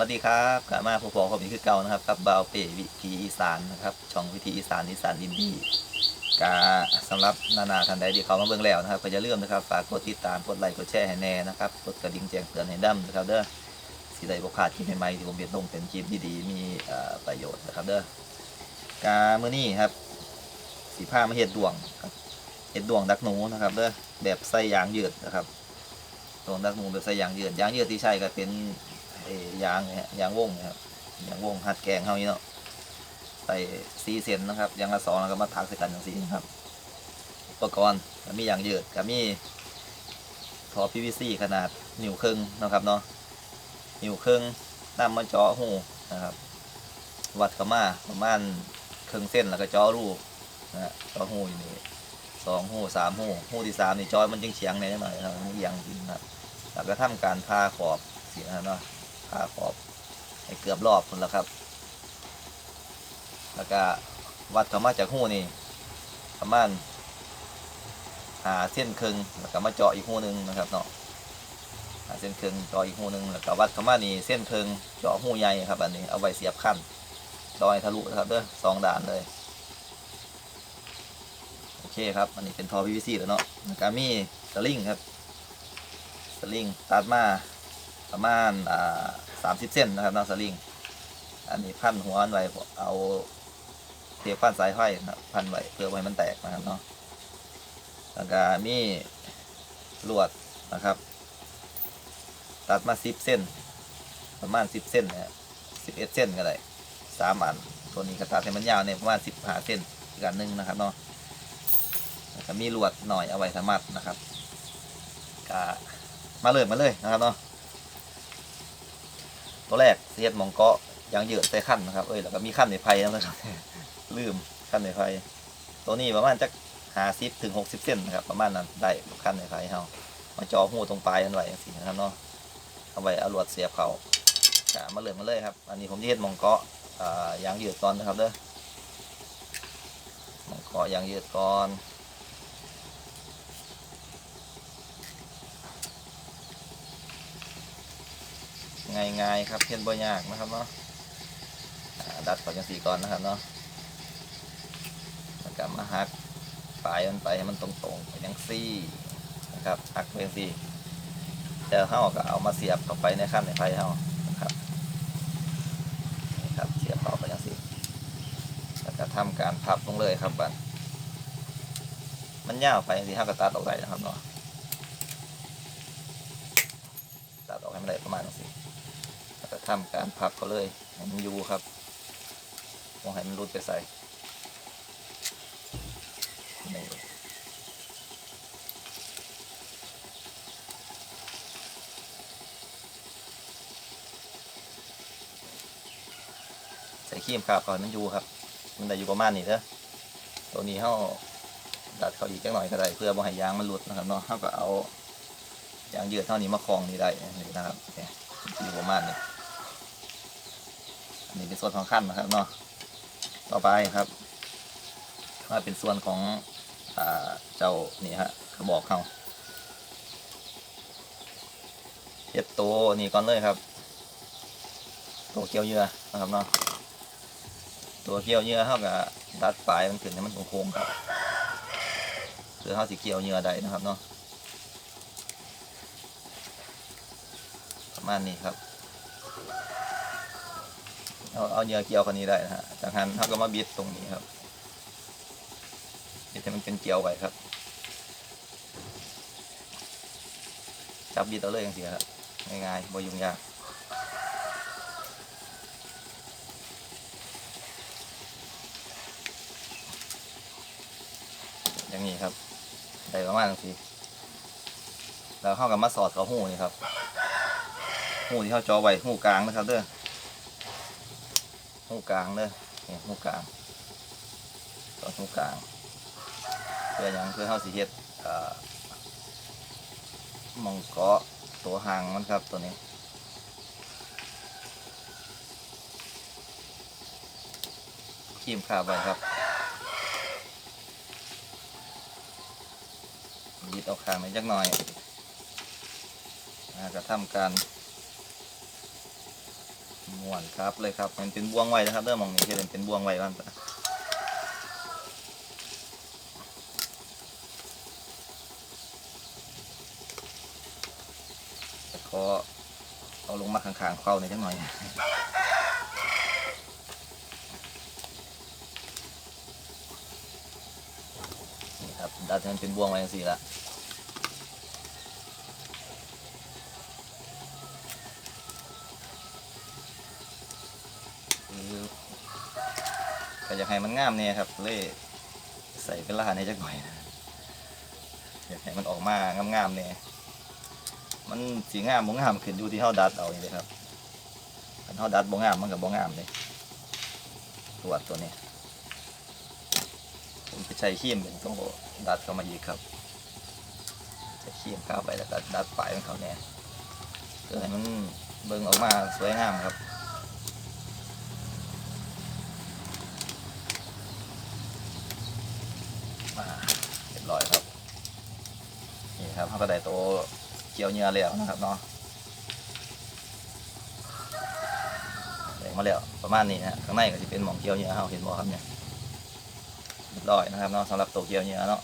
วัสดีครับกลับมาพบผมอีกคือเก่านะครับกับบาวเปวิธีอีสานนะครับช่องวิธีอีสานอีสานอินดี้กาสำหรับนานาท่านใดที่เขามาเบิ่งแล้วนะครับก็อย่าลืมนะครับฝากกดติดตามกดไลค์กดแชร์ให้แน่นะครับกดกระดิ่งแจ้งเตือนให้ดั้มนะครับเด้อสิได้บ่พลาดคลิปใหม่ๆที่ผมเฮ็ดลงเป็นคลิปดีๆมีประโยชน์นะครับเด้อกามื้อนี้ครับสีผ้ามาเฮ็ดดวงครับเฮ็ดดวงดักหนูนะครับเด้อแบบใส่ยางยืดนะครับดวงดักหนูแบบใส่ยางยืดยางยืดที่ใช้ก็เป็น ไอ้ยางเนี่ยยางวงนะครับยางวงหัดแกงเท่านี้เนาะใส่ซีเซนนะครับยางละสองแล้วก็มาถักใส่กันอย่างนี้นะครับอุปกรณ์ก็มียางยืดก็มีท่อ PVC ขนาดนิ้วครึ่งนะครับเนาะนิ้วครึ่งนำมาเจาะหูนะครับวัดเข้ามาประมาณครึ่งเส้นแล้วก็เจาะรูนะเจาะหูอยู่นี่สองหูสามหูหูที่สามนี่จาะมันจึงเฉียงในหน่อยนะครับมันเอียงจริงนะแล้วก็ทำการพาขอบเสียนะเนาะ ผ่าขอบให้เกือบรอบคนแล้วครับ แล้วก็วัดเข้ามาจากหูนี่ประมาณหาเส้นครึ่งแล้วก็มาเจาะอีกหูหนึงนะครับเนาะหาเส้นครึ่งเจาะอีกหูหนึงแล้วก็วัดเข้ามานี่เส้นครึ่งเจาะหูใหญ่ครับ อันนี้เอาไว้เสียบขั้นเจาะให้ทะลุนะครับเด้อสองด่านเลยโอเคครับอันนี้เป็นทอ PVC แล้วเนาะแล้วก็มีสลิงครับสลิงตัดมา ประมาณอ่าสามสิบเส้นนะครับน้องสลิง อันนี้พันหัวมันไว้เอาเทปพันสายไฟนะพันไว้เพื่อไว้มันแตกนะครับเนาะแล้วก็มีลวดนะครับ ตัดมาสิบเส้น ประมาณสิบเส้นนะสิบเอ็ดเส้นก็ได้สามอันตัวนี้ก็ตัดให้มันยาวเนี่ยประมาณสิบห้าเส้นอีกอันหนึ่งนะครับเนาะแล้วก็มีลวดหน่อยเอาไว้สามารถนะครับก็มาเลยมาเลยนะครับเนาะ ตัวแรกเสียดมองเกาะยางเยืดใส่ขั้นนะครับเอ้ยแล้วก็มีขั้นในไผ่นะครับลืมขั้นในไผ่ตัวนี้ประมาณจักหาสิบถึงหกสิบเซนนะครับประมาณนั้นได้ขั้นในไผ่เฮามาจ่อหูตรงปลายกันไว้อย่างสีนะครับเนาะเอาไว้เอาลวดเสียบเขากะมาเลยมาเลยครับ อันนี้ผมจะเฮ็ดมองเกาะอ่ายางยืดก่อนนะครับเด้อมองเกาะยางยืดก่อน ง่ายๆครับเพี้ยนบ่ยากนะครับเนาะดัดก่อนจังสีก่อนนะครับเนาะแล้วก็มาหักปลายมันไปให้มันตรงๆไปยังซี่นะครับหักไปยังซี่แต่เฮาก็เอามาเสียบเข้าไปในขั้นในไฟเฮานะครับนี่ครับเสียบเข้าไปยังซี่แล้วก็ทำการพับลงเลยครับบัดมันยาวไปสิเฮาก็ตัดออกได้นะครับเนาะตัดออกให้มันได้ประมาณนี้ ทำการพับเขาเลยให้มันอยู่ครับมองให้มันรุดไปใส่นี่ใส่ครีมครับก่อนมันอยู่ครับ มันได้อยู่ประมาณนี้เถอะตัวนี้เขาดัดเขาอีกจักหน่อยก็ได้เพื่อบ่ให้ยางมันหลุดนะครับเนาะเขาก็เอายางยืดเท่านี้มาคล้องนี่ได้นี่นะครับเนี่ยอยู่ประมาณนี้ นนี้เป็นส่วนของขั้นนะครับเนาะต่อไปครับมาเป็นส่วนของอเจ้านี่ฮะกระบอกเขาเฮ็ดตัวนี่ก่อนเลยครับตัวเกี่ยวเหยื่อนะครับเนาะตัวเกี่ยวเหยื่อเขากับดัดปลายมันขึ้นให้มันโค้งครับคือเขาสิเกี่ยวเหยื่อได้นะครับเนาะประมาณนี้ครับ เอาเอาเหยื่อเกี่ยวคนนี้ได้นะฮะจากนั้นเขาก็มาบิดตรงนี้ครับบิดให้มันเป็นเกี่ยวไว้ครับ จับบิดเอาเลยอย่างเสียครับง่ายๆบ่ยุ่งยากอย่างนี้ครับได้ประมาณนี้แล้วเข้ากับมาสอดเขาหูนี่ครับหูที่เขาจอไว้หูกลางนะครับเด้อ หูกลางเด้อนี่หูกลางต่อหูกลาง เพื่อหยังเพื่อเฮาสิเฮ็ดมองเกาะตัวหางมันครับตัวนี้ขีมขาไว้ครับบิดออกขางนิดจักหน่อยอ่าก็ทำการ ม้วนครับเลยครับมันเป็นบ่วงไว้นะครับเริ่มมองนี้จะเป็นเป็นบ่วงไว้บ้างแต่ขอเอาลงมาข้างๆเข้าหน่อยจังหน่อยนี่ครับดัดให้มันเป็นบ่วงไว้จังสี่ละ คือก็ อยากให้มันงามเนี่ยครับเลยใส่เป็นรหัสให้จักหน่อยนะอยากให้มันออกมางามๆเนี่ยมันสีงามบ่งามขึ้นอยู่ที่เฮาดัดเอาเลยครับถ้าเฮาดัดบ่งามมันก็บ่งามเลยตรวจตัวนี้ผมจะใช้ครีมเป็นต้องดัดเข้ามาอีกครับใช้ครีมเข้าไปแล้วก็ดัดปลายของเขาเนี่ยเพื่อให้มันเบิ่งออกมาสวยงามครับ มาเรียบร้อยครับ นี่ครับ เขาก็ได้ตัวเกี่ยวเหงื่อแล้วนะครับเนาะได้มาแล้วประมาณนี้นะฮะข้างในก็จะเป็นหมองเกี่ยวเหงื่อเขาเห็นบ่ครับเนี่ยเรียบร้อยนะครับเนาะสำหรับตัวเกี่ยวเหงื่อเนาะ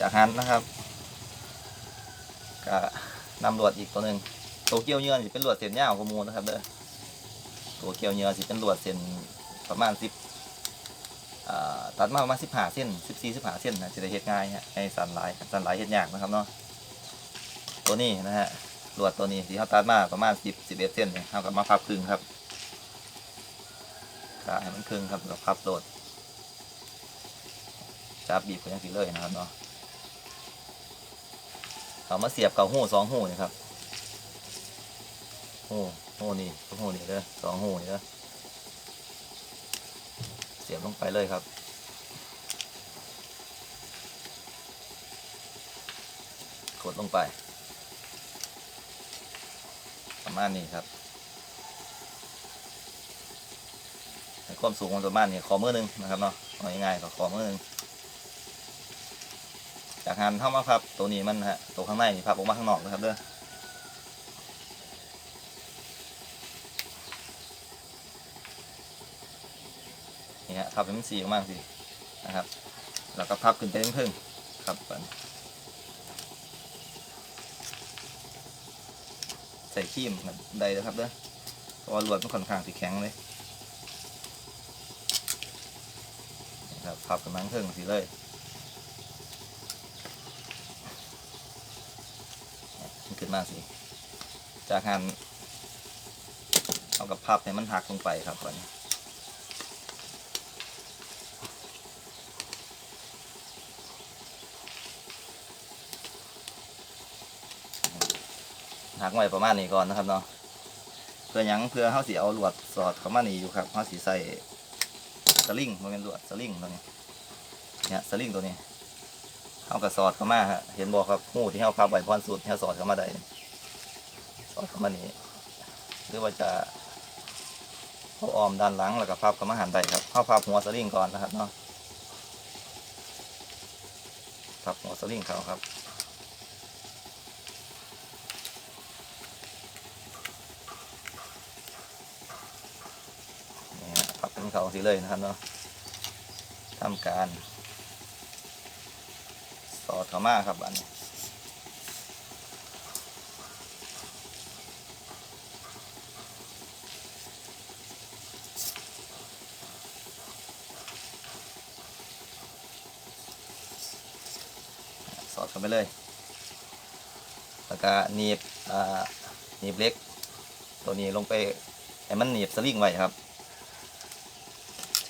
จากนั้นนะครับก็นำลวดอีกตัวหนึ่งตัวเกี่ยวเหงื่อจะเป็นลวดเส้นยาวขมูลนะครับเด้อตัวเกี่ยวเหงื่อจะเป็นลวดเส้นประมาณสิบ ตัดมาประมาณสิบห้าเส้นสิบสี่สิบห้าเส้นนะจะได้เฮ็ดง่ายฮะให้สันหลายสันหลายเฮ็ดยากนะครับเนาะตัวนี้นะฮะลวดตัวนี้ที่เขาตัดมาประมาณสิบสิบเอ็ดเส้นเนี่ยเขาก็มาพับครึ่งครับกะให้มันครึ่งครับแล้วพับโหลดจับบีบไปยังสีเลยนะครับเนาะเอามาเสียบกับหูสองหูนี่ครับหูหูนี่หูนี่เด้อสองหูนี่เด้อ สียบลงไปเลยครับกดลงไป ประมาณนี้ครับให้ความสูงมันประมาณนี้ขอมือหนึ่งนะครับเนาะง่ายๆก็ขอมือหนึ่งจากหันเข้ามาพับตัวนี้มันฮะตัวข้างในนี่พับออกมาข้างนอกนะครับเด้อ นี่ฮะพับให้มันสีออกมาสินะครับ แล้วก็พับขึ้นไปเพิ่งครับก่อนใส่ครีมแบบใดนะครับเด้อเพราะว่าลวดมันค่อนข้างสีแข็งเลยนะครับพับกันมาเพิ่งสิเลยขึ้นมาสิ จากหันเอากับพับให้มันหักลงไปครับก่อน หักไว้ประมาณนี้ก่อนนะครับเนาะเพื่อยังเพื่อเขาสีเอาลวดสอดเข้ามานี่อยู่ครับเขาสีใส่สลิงมันเป็นลวดสลิงตัวนี้เนี่ยสลิงตัวนี้เขาก็สอดเข้ามาฮะเห็นบอกครับหูที่เขาพับไว้พรสุดที่เขาสอดเข้ามาได้สอดเข้ามานี่หรือว่าจะเขาออมด้านหลังแล้วก็พับเข้ามาหันได้ครับเขาพับหัวสลิงก่อนนะครับเนาะพับหัวสลิงเขาครับ นี่ฮะปรับ เขาสีเลยนะครับเนาะทำการ สอดเขามาครับอันนี้สอดเข้าไปเลย แล้วก็หนีบอ่าหนีบเล็ก ตัวนี้ลงไปให้มันหนีบสลิงไว้ครับ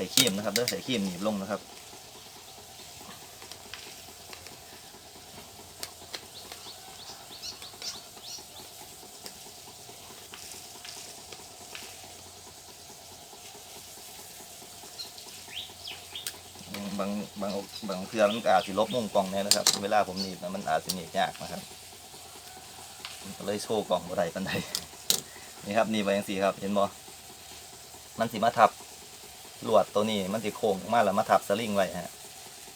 ส่ครีมนะครับเด้อใส่ครีมหนีบลงนะครับบางบางบางเทือมันก็อาจสิลบมุมกล่องเนี่ยนะครับ เวลาผมหนีบนะมันอาจจะหนีบยากนะครับก็เลยโชว์กล่องบ่ได้ปันใดนี่ครับหนี่ไปยังสีครับ เห็นบ่มันสิมาทับ ลวดตัวนี้มันสิโค้งออกมาแล้วมาทับสลิงไว้ฮะ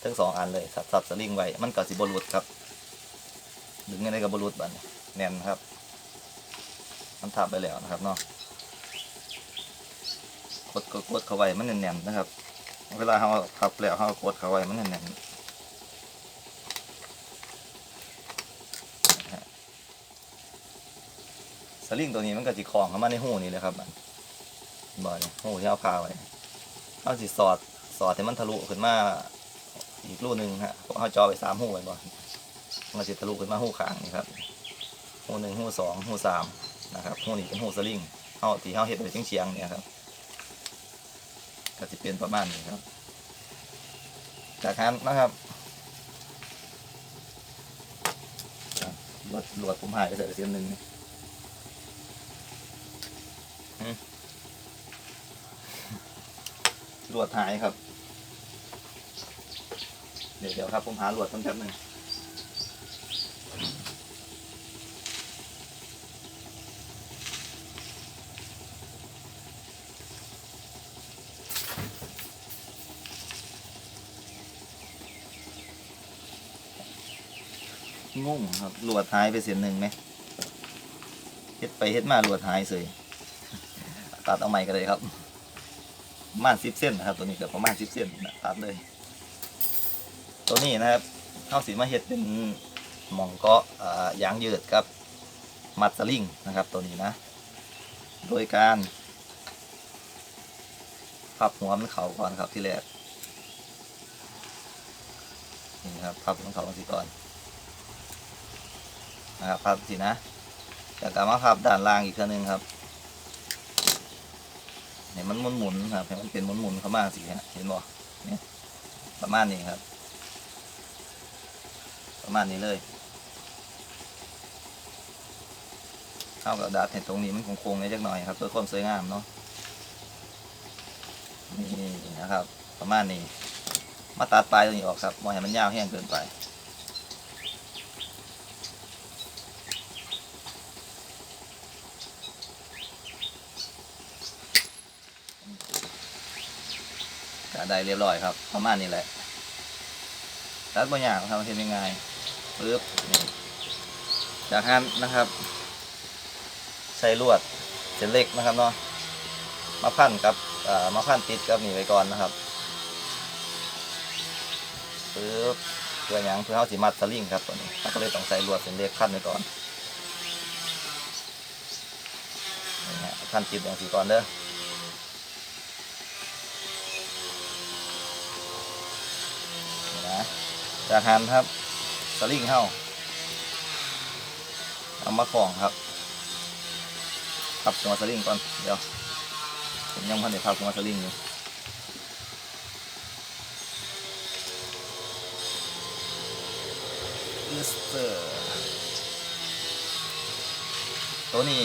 ทั้งสองอันเลยทับทับสลิงไว้มันก็สิบรุดครับดึงยังไงกับบรุดบัดนี้แน่นครับ มันทับไปแล้วนะครับเนาะกดกดกดเข้าไว้มันแน่นๆนะครับ เวลาเราทับแล้วเรากดเข้าไว้มันแน่นๆนะฮะสลิงตัวนี้มันก็จะคล้องเข้ามาในหูนี่เลยครับบ่อยหูที่เอาพาไว้ เอาสิสอดสอดให้มันทะลุขึ้นมาอีกรูนึงฮะเพราจอไปสามหูไว้บ่มันจะทะลุขึ้นมาหูข้างนี่ครับหูหนึ่งหูสองหูสามนะครับหูนี้เป็นหูสลิงเฮาที่เฮาเฮ็ดไว้เฉียงๆเนี่ยครับก็จะเป็นประมาณนี้ครับ จากนั้นนะครับลวดลวดผมหายไปเสร็จเสียนหนึ่งอืม ลวดหายครับ เดี๋ยวเดี๋ยวครับ ผมหาลวดต้นแป๊บหนึ่งงงครับหลวดหายไปเสียนหนึ่งไหมเฮ็ดไปเฮ็ดมาหลวดหายเสยตัดเอาใหม่กันเลยครับ ประมาณสิบเส้นนะครับ ตัวนี้ก็ประมาณสิบเส้นนะตัดเลย ตัวนี้นะครับเท่าสีมาเฮ็ดเป็นหมองเกาะอ่ายางยืดครับ มัดสลิงนะครับตัวนี้นะ โดยการพับหัวมันเข่าก่อนครับที่แรกนี่ครับพับหัวมันเข่าสิก่อนนะครับพับสินะจากการมาพับด้านล่างอีกเท่านึงครับ เห็นมันหมุนหมุนๆครับเห็นมันเป็นหมุนหมุนๆเข้ามาสิฮะเห็นบ่เนี่ยประมาณนี้ครับ ประมาณนี้เลยเข้ากับดัดเห็นตรงนี้มันโค้งๆนิดจักหน่อยครับเพื่อความสวยงามเนาะนี่นะครับ ประมาณนี้ มาตัดปลายตรงนี้ออกครับมองเห็นมันยาวแห้งเกินไป ได้เรียบร้อยครับ ประมาณนี้แหละรัดบางอย่างทำเห็นยังไงปึ๊บจากนั้นนะครับ ใช้ลวดเส้นเล็กนะครับเนาะมาพันกับเอ่อมาพันติดกับนี่ไว้ก่อนนะครับปึ๊บเพื่อหยังเพื่อเขาสิมัดสลิงครับตัวนี้เราก็เลยต้องใส่ลวดเส้นเล็กพันไว้ก่อนนี่ฮะพันติดอย่างสีก่อนเด้อ นี่นะ จากหันครับสลิงเข้าเอามาคล้องครับพับหัวสลิงก่อนเดี๋ยวผมยังพันได้พับหัวสลิงอยู่อิสเตอร์ตัวนี้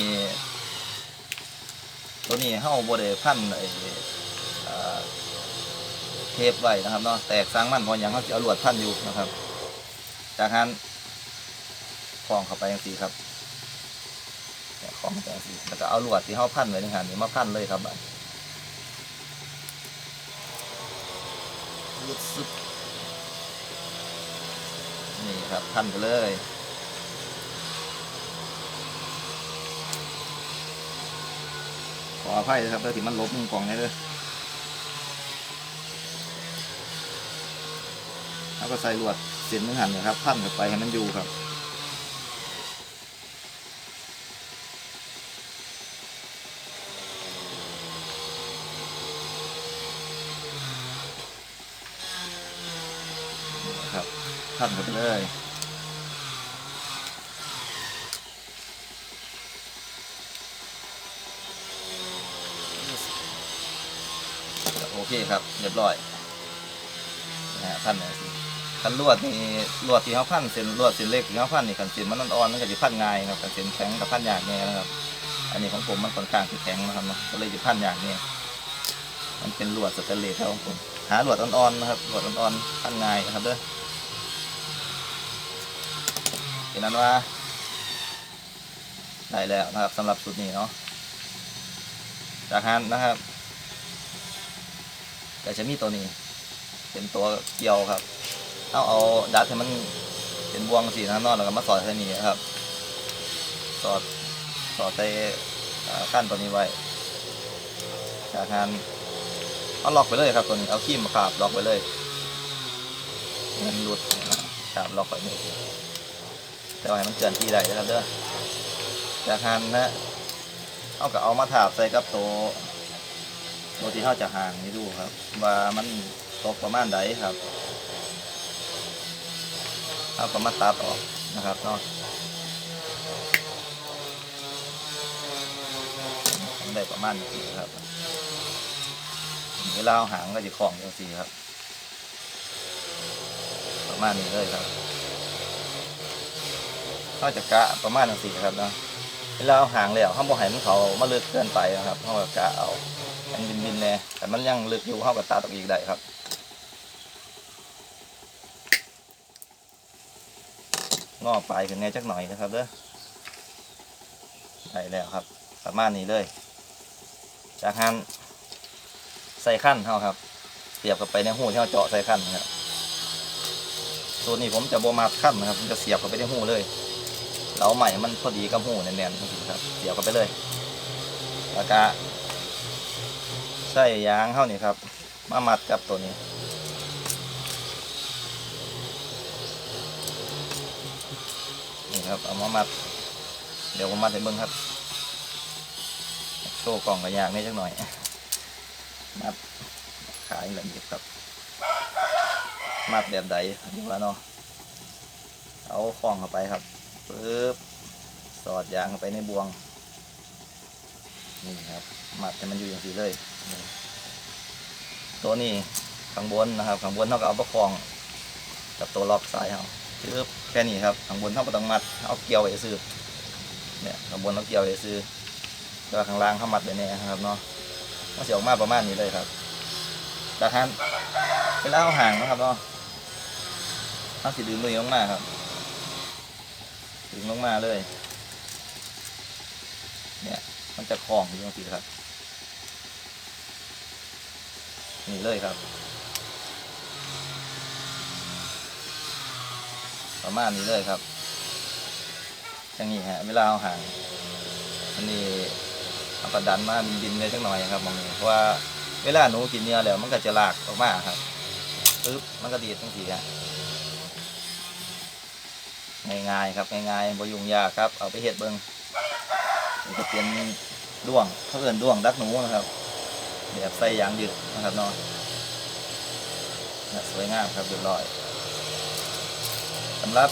ตัวนี้เข้าบริพันไอ้อ่า เทปไว้นะครับเนาะแตกสร้างมันพราะอย่างเขาจะเอาลวดพันอยู่นะครับ จากนั้นคล้องเข้าไปอย่างสีครับเนี่ยคล้องไปอย่างสีแล้วก็เอาลวดที่เขาพันไว้ในหันนี้มาพันเลยครับบัดยึดซึบนี่ครับพันไปเลยขออภัยนะครับถ้าที่มันลบมุมกล่องนี้เลย แล้วก็ใส่ลวดเส้นหนึงหันนะครับพันกับไปให้มันอยู่ครับครับพันกันไปเลยโอเคครับ เรียบร้อยนะฮะพันเลยสิ คันลวดนี่ลวดที่เขาพันเส้นลวดเส้นเล็กที่เขาพันนี่คันเส้นมันอ่อนๆมันก็จะพันง่ายครับคันเส้นแข็งกับพันยากแน่นะครับ อันนี้ของผมมันค่อนข้างที่แข็งนะครับเนาะก็เลยจะพันยากเนี่ยมันเป็นลวดสแตนเลสครับของผม หาลวดอ่อนๆนะครับลวดอ่อนๆพันง่ายนะครับเด้อเห็นนั้นว่าได้แล้วนะครับสำหรับชุดนี้เนาะจากนั้นนะครับก็จะมีตัวนี้ เป็นตัวเกี่ยวครับ เอาเอาดัดให้มันเป็นบวงสีนะนอนแล้วก็มาสอดแค่นี้ครับ สอดสอดใส่ขั้นตัวนี้ไว้ จากนั้นเอาล็อกไปเลยครับตัวนี้เอาคีมมาขาบล็อกไปเลยมันหลุดนะครับล็อกไปนี่แต่ว่าให้มันเกินที่ได้นะครับเด้อจากนั้นนะเอากับเอามาถาบใส่กับตัวตัวที่เขาจะห่างนี่ดูครับ ว่ามันตกประมาณใดครับ เอาก็มาตัดออกนะครับเนาะได้ประมาณนี้ครับเวลาเอาหางก็จะคล้องจังสีครับ ประมาณนี้เลยครับเขาจะกะประมาณจังสีครับเนาะเวลาเอาหางแล้วเขาบ่ให้มันเขามาเลึกเกินไปนะครับเขาก็กะเอามันบินบินๆแน่แต่มันยังเลึกอยู่เขาก็ตัดออกอีกได้ครับ งอปลายขึ้นแน่จักหน่อยนะครับเด้อได้แล้วครับ ประมาณนี้เลย จากนั้นใส่ขั้นเขาครับเสียบกับไปในหูที่เขาเจาะใส่ขั้นนะครับตัวนี้ผมจะโบมาขั้นนะครับผมจะเสียบเข้าไปในหูเลยแล้วใหม่มันพอดีกับหูแน่นๆนะครับเสียบเข้าไปเลย แล้วก็ใส่ยางเข้านี่ครับ มามัดกับตัวนี้ ครับเอามามัด เดี๋ยวผมมัดให้เบิ้งครับโชว์กล่องกระยางนี่จักหน่อย มัดขายแบบนี้ครับ มัดแบบใดดีว่าเนาะเอาคล้องเข้าไปครับปึ๊บสอดยางเข้าไปในบวง นี่ครับ มัดให้มันอยู่อย่างนี้เลย ตัวนี้ข้างบนนะครับข้างบนเท่ากับเอาประคองกับตัวล็อกสายเขา ปึ๊บแค่นี้ครับข้างบนเท่ากับต้องมัดเอาเกี่ยวไว้ซื้อเนี่ยข้างบนเอาเกี่ยวไว้ซื้อแล้วข้างล่างเขามัดไว้แน่ครับเนาะมันจะออกมาประมาณนี้เลยครับจากนั้นเวลาเอาห่างนะครับเนาะเอาสิดึงมือลงมาครับดึงลงมาเลย เนี่ยมันจะคล้องอยู่ตรงนี้ครับนี่เลยครับ ประมาณนี้เลยครับอย่างนี้ฮะเวลาเอาห่างอันนี้เอากระดันมาบินๆเลยจังหน่อยครับมองนี้เพราะว่าเวลาหนูกินเนื้อแล้วมันก็จะลากออกมาครับปึ๊บมันก็ดีทั้งทีฮะง่ายๆครับง่ายๆบ่ยุ่งยากครับ เอาไปเห็ดเบิงนี่ก็เป็นด้วงเขาเอินด้วงดักหนูนะครับแบบใส่ยางยืดนะครับเนาะเนี่ยสวยงามครับเรียบร้อย สำหรับ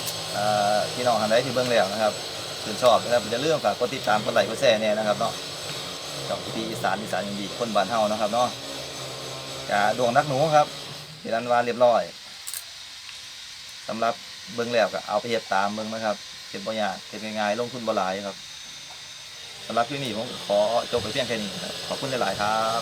พี่น้องท่านใดที่เบิ่งแล้วนะครับชื่นชอบนะครับอย่าลืมฝากกดติดตามกดไลค์กดแชร์เนี่ยนะครับเนาะกับพี่อีสานอีสานยังดีคนบ้านเฮานะครับเนาะกาดวงนักหนูครับที่ร้านวาเรียบร้อยสำหรับเบิ้งแล้วก็เอาไปเฮ็ดตามเบิ้งนะครับเฮ็ดบ่ยากเฮ็ดง่ายๆลงทุนบ่หลายครับสำหรับคลิปนี้ผมขอจบไปเพียงแค่นี้ครับขอบคุณหลายๆครับ